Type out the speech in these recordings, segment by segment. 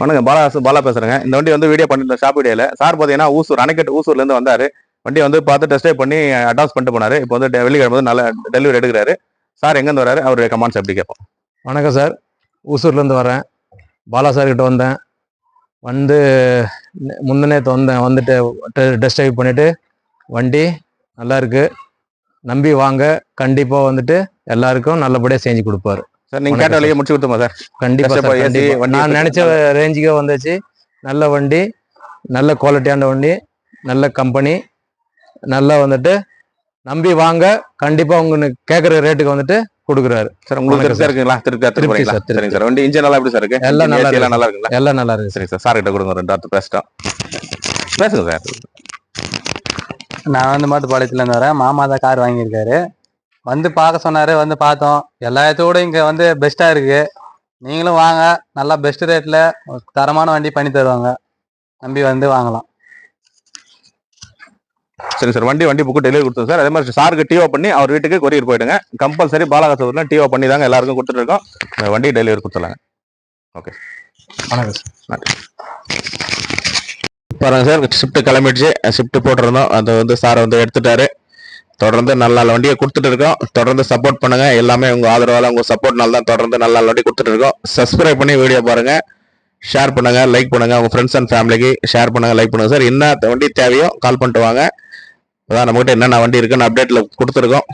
வணக்கம் பாலா பாலா பேசுகிறேங்க இந்த வண்டி வந்து வீடியோ பண்ணிருந்தோம் ஷாப் வீடியோல சார் பார்த்தீங்கன்னா ஊசூர் அணைக்கட்டு ஊசூர்லேருந்து வந்தார். வண்டி வந்து பார்த்து டெஸ்டே பண்ணி அட்வான்ஸ் பண்ணிட்டு போனாரு. இப்போ வந்து வெள்ளிக்கிழமை வந்து நல்ல டெலிவரி எடுக்கிறாரு. சார் எங்கேருந்து வராரு? அவருடைய கமெண்ட்ஸ் எப்படி கேட்போம்? வணக்கம் சார். ஊசூர்லேருந்து வரேன். பாலா சார் கிட்ட வந்தேன். வந்து நே- முந்தினேத்து வந்தேன் வந்துட்டு டெஸ்ட் ட்ரைவ் பண்ணிவிட்டு வண்டி நல்லா இருக்குது நம்பி வாங்க. கண்டிப்பாக வந்துட்டு எல்லாருக்கும் நல்லபடியாக செஞ்சு கொடுப்பாரு. சார் நீங்க கேட்ட வழியை முடிச்சு கொடுத்துமா சார்? கண்டிப்பா. நான் நினச்ச ரேஞ்சுக்கே வந்துச்சு. நல்ல வண்டி நல்ல குவாலிட்டியான வண்டி நல்ல கம்பெனி நல்லா வந்துட்டு நம்பி வாங்க கண்டிப்பாக உங்களுக்கு கேட்குற ரேட்டுக்கு வந்துட்டு கொடுக்குறாரு. சார் உங்களுக்கு திருப்தியா இருக்குங்களா? திருப்தியா திருப்தி சார். சரிங்க சார். வண்டி இன்ஜின் எல்லாம் எப்படி சார் இருக்கு? எல்லாம் நல்லா எல்லாம் இருக்கு. நல்லா இருக்குங்களா? எல்லாம் நல்லா இருக்கு. சரிங்க சார். சார் கிட்ட கொடுங்க ரெண்டு வார்த்தை பேசிட்டோம். பேசுங்க சார். நான் வந்து மாட்டுப்பாளையத்துலேருந்து வரேன். மாமா தான் கார் வாங்கியிருக்காரு. வந்து பார்க்க சொன்னாரு வந்து பார்த்தோம். எல்லா இடத்தோட இங்கே வந்து பெஸ்ட்டாக இருக்கு. நீங்களும் வாங்க. நல்லா பெஸ்ட் ரேட்டில் தரமான வண்டி பண்ணி தருவாங்க. நம்பி வந்து வாங்கலாம். சரி சார் வண்டி வண்டி புக்கு டெலிவரி கொடுத்தோம் சார். அதே மாதிரி சாருக்கு டிஓ பண்ணி அவர் வீட்டுக்கு கொரியர் போயிடுங்க. கம்பல்சரி பாலாகாசூர்ல டிஓ பண்ணி தாங்க எல்லாருக்கும் கொடுத்துட்டு இருக்கோம். இந்த வண்டி டெலிவரி கொடுத்துடலாங்க. வணக்கம் சார். பாருங்க சார் ஷிஃப்ட் கிளம்பிடுச்சு. ஷிஃப்ட் போட்டிருந்தோம். அதை வந்து சார் வந்து எடுத்துட்டாரு. தொடர்ந்து நல்ல நல்ல வண்டியை கொடுத்துட்டு இருக்கோம். தொடர்ந்து சப்போர்ட் பண்ணுங்க. எல்லாமே உங்க ஆதரவால உங்க சப்போர்ட்னால தான் தொடர்ந்து நல்ல நல்ல வண்டி கொடுத்துட்டு இருக்கோம். சப்ஸ்கிரைப் பண்ணி வீடியோ பாருங்க. ஷேர் பண்ணுங்க லைக் பண்ணுங்க. உங்க ஃப்ரெண்ட்ஸ் அண்ட் ஃபேமிலிக்கு ஷேர் பண்ணுங்க லைக் பண்ணுங்க. சார் என்ன வண்டி தேவையோ கால் பண்ணிட்டு வாங்க. அதான் நம்மகிட்ட என்னென்ன வண்டி இருக்குன்னு அப்டேட்ல கொடுத்துருக்கோம்.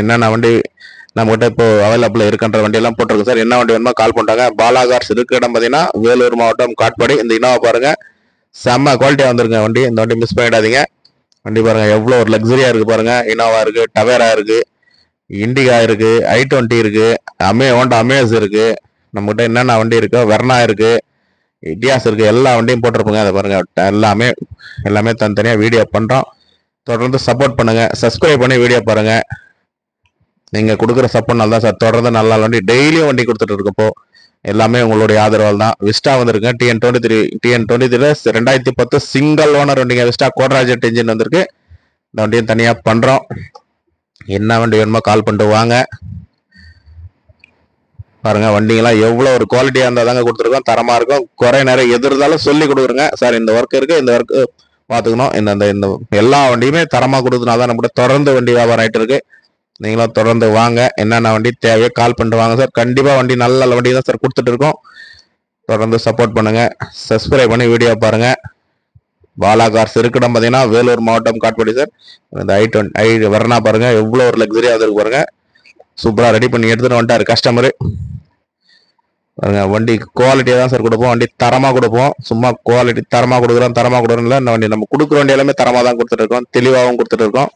என்னென்ன வண்டி நம்மகிட்ட இப்போ அவைலபிள் இருக்கின்ற வண்டி எல்லாம் போட்டிருக்கோம். சார் என்ன வண்டி வேணுமோ கால் பண்ணுறாங்க பாலாகார்ஸ் இருக்கு இடம் பார்த்தீங்கன்னா வேலூர் மாவட்டம் காட்பாடி. இந்த இனோவா பாருங்க. செம்ம குவாலிட்டியாக வந்துருங்க வண்டி. இந்த வண்டி மிஸ் பண்ணிடாதீங்க. வண்டி பாருங்க எவ்வளோ ஒரு லக்ஸரியா இருக்கு பாருங்க. இனோவா இருக்கு டவேரா இருக்கு இண்டிகா இருக்கு ஐ டுவெண்ட்டி இருக்கு அமே ஹோண்டா அமேஸ் இருக்கு. நம்மகிட்ட என்னென்ன வண்டி இருக்கோ வெர்னா இருக்கு இட்டியாஸ் இருக்கு எல்லா வண்டியும் போட்டிருப்போங்க. அதை பாருங்க எல்லாமே எல்லாமே தனித்தனியா வீடியோ பண்றோம். தொடர்ந்து சப்போர்ட் பண்ணுங்க சப்ஸ்கிரைப் பண்ணி வீடியோ பாருங்க. நீங்க கொடுக்குற சப்போர்ட்னால தான் சார். தொடர்ந்து நல்ல வண்டி டெய்லியும் வண்டி கொடுத்துட்டு இருக்கப்போ எல்லாமே உங்களுடைய ஆதரவால் தான் விஸ்டா வந்திருக்கு. TN twenty three TN twenty three ரெண்டாயிரத்தி பத்து சிங்கிள் ஓனர் வண்டிங்க. விஸ்டா கோட்ராஜெட் இன்ஜின் வந்திருக்கு. இந்த வண்டியும் தனியாக பண்ணுறோம் என்ன வண்டி வேணுமோ கால் பண்ணிட்டு வாங்க. பாருங்க வண்டிங்கெல்லாம் எவ்வளோ ஒரு குவாலிட்டியாக இருந்தால் தாங்க கொடுத்துருக்கோம். தரமாக இருக்கும். குறை நேரம் எது இருந்தாலும் சொல்லி கொடுக்குறங்க. சார் இந்த ஒர்க் இருக்கு. இந்த ஒர்க்கு பார்த்துக்கணும் இந்த இந்த இந்த எல்லா வண்டியுமே தரமாக கொடுத்துனா தான் நம்மகிட்ட தொடர்ந்து வண்டி வியாபாரம் ஆகிட்டு இருக்குது நீங்களும் தொடர்ந்து வாங்க. என்னென்ன வண்டி தேவையோ கால் பண்ணிட்டு வாங்க சார் கண்டிப்பாக வண்டி நல்ல நல்ல வண்டி தான் சார் கொடுத்துட்டு இருக்கோம். தொடர்ந்து சப்போர்ட் பண்ணுங்கள் சப்ஸ்கிரைப் பண்ணி வீடியோ பாருங்கள் பாலா கார்ஸ் இருக்கிடம் பார்த்தீங்கன்னா வேலூர் மாவட்டம் காட்பாடி சார் இந்த ஐ டுவெண்ட் ஐ வரணா பாருங்கள் எவ்வளோ ஒரு லக்ஸரியாக இருக்கு பாருங்கள் சூப்பராக ரெடி பண்ணி எடுத்துகிட்டு வந்துட்டாரு கஸ்டமரு பாருங்க வண்டி குவாலிட்டியாக தான் சார் கொடுப்போம். வண்டி தரமாக கொடுப்போம். சும்மா குவாலிட்டி தரமாக கொடுக்குறோம் தரமாக கொடுக்குறோம்ல. இந்த வண்டி நம்ம கொடுக்குற வண்டி எல்லாமே தரமாக தான் கொடுத்துட்டு இருக்கோம். தெளிவாகவும் கொடுத்துட்டு இருக்கோம்.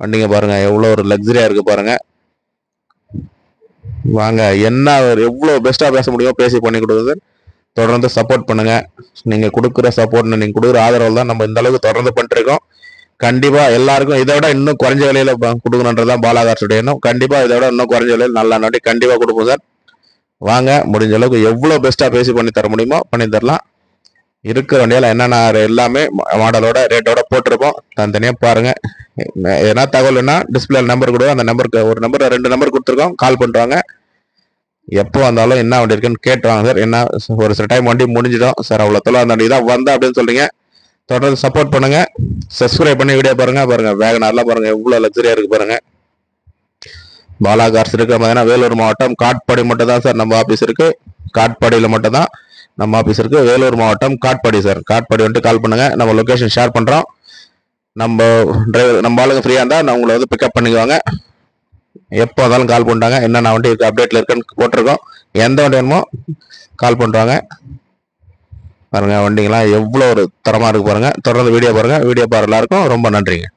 வண்டிங்க பாருங்கள் எவ்வளோ ஒரு லக்ஸரியாக இருக்குது பாருங்கள் வாங்க என்ன எவ்வளோ பெஸ்ட்டாக பேச முடியுமோ பேசி பண்ணி கொடுக்குறது தொடர்ந்து சப்போர்ட் பண்ணுங்கள் நீங்கள் கொடுக்குற சப்போர்ட் நீங்கள் கொடுக்குற ஆதரவு தான் நம்ம இந்த அளவுக்கு தொடர்ந்து பண்ணிட்டுருக்கோம். கண்டிப்பாக எல்லாருக்கும் இதை விட இன்னும் குறைஞ்ச விலையில் ப- கொடுக்கணுன்றதுதான் பாலாகார்ஸுடைய எண்ணம். கண்டிப்பாக இதை விட இன்னும் குறைஞ்ச விலையில் நல்லா நாட்டி கண்டிப்பாக கொடுப்போம் சார். வாங்க முடிஞ்ச அளவுக்கு எவ்வளோ பெஸ்ட்டாக பேசி பண்ணி தர முடியுமோ பண்ணி தரலாம். இருக்கிற வண்டியில என்னென்ன எல்லாமே மாடலோட ரேட்டோட போட்டிருப்போம். தனித்தனியா பாருங்க. எதனா தகவல்னா டிஸ்பிளே நம்பர் கொடுங்க. அந்த நம்பருக்கு ஒரு நம்பர் ரெண்டு நம்பர் கொடுத்துருக்கோம். கால் பண்ணுறாங்க எப்போ வந்தாலும் என்ன வண்டி இருக்குன்னு கேட்டு வாங்க சார். என்ன ஒரு சில டைம் வண்டி முடிஞ்சிடும். சார் அவ்வளோ தொலை அந்த வண்டி தான் வந்தா அப்படின்னு சொல்கிறீங்க தொடர்ந்து சப்போர்ட் பண்ணுங்கள் சப்ஸ்கிரைப் பண்ணி வீடியோ பாருங்கள் பாருங்கள் வேகனார்லாம் பாருங்கள் எவ்வளோ லக்ஸரியாக இருக்குது பாருங்கள் பாலா கார்ஸ் இருக்கிற மாதிரினா வேலூர் மாவட்டம் காட்பாடி மட்டும் தான் சார். நம்ம ஆஃபீஸ் இருக்குது காட்பாடியில் மட்டும் தான் நம்ம ஆஃபீஸ் இருக்கு வேலூர் மாவட்டம் காட்பாடி சார் காட்பாடி வந்துட்டு கால் பண்ணுங்க. நம்ம லொக்கேஷன் ஷேர் பண்ணுறோம் நம்ம டிரைவர் நம்ம ஆளுங்க ஃப்ரீயாக இருந்தால் நான் உங்களை வந்து பிக்கப் பண்ணிக்குவாங்க எப்போ வந்தாலும் கால் பண்ணிட்டாங்க. என்னென்ன வண்டி இருக்கு அப்டேட்ல இருக்குன்னு போட்டிருக்கோம். எந்த வண்டி வேணுமோ கால் பண்ணுறாங்க பாருங்க வண்டிங்கெல்லாம் எவ்வளோ ஒரு தரமாக இருக்கு பாருங்க. தொடர்ந்து வீடியோ பாருங்க. வீடியோ பாரு எல்லாருக்கும் ரொம்ப நன்றிங்க.